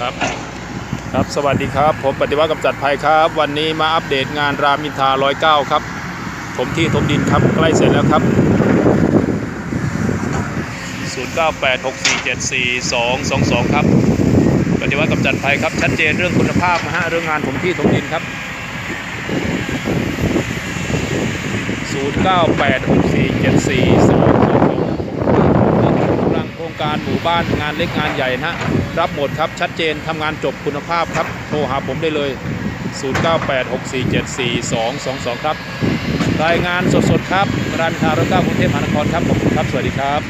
ครับครับสวัสดีครับ ผมปฏิวัติกำจัดภัยครับ วันนี้มาอัปเดตงานรามินทรา109ครับถมที่ถมดินครับใกล้เสร็จแล้วครับ 0986474222 ครับปฏิวัติกำจัดภัยครับชัดเจนเรื่องคุณภาพนะฮะเรื่องงานถมที่ถมดินครับ 0986474222กำลังโครงการหมู่บ้านงานเล็กงานใหญ่นะฮะ รับหมดครับ ชัดเจนทำงานจบคุณภาพครับ โทรหาผมได้เลย 0986474222 ครับ รายงานสดๆครับรามอินทรารถเก้ากรุงเทพมหานครครับ ขอบคุณครับ สวัสดีครับ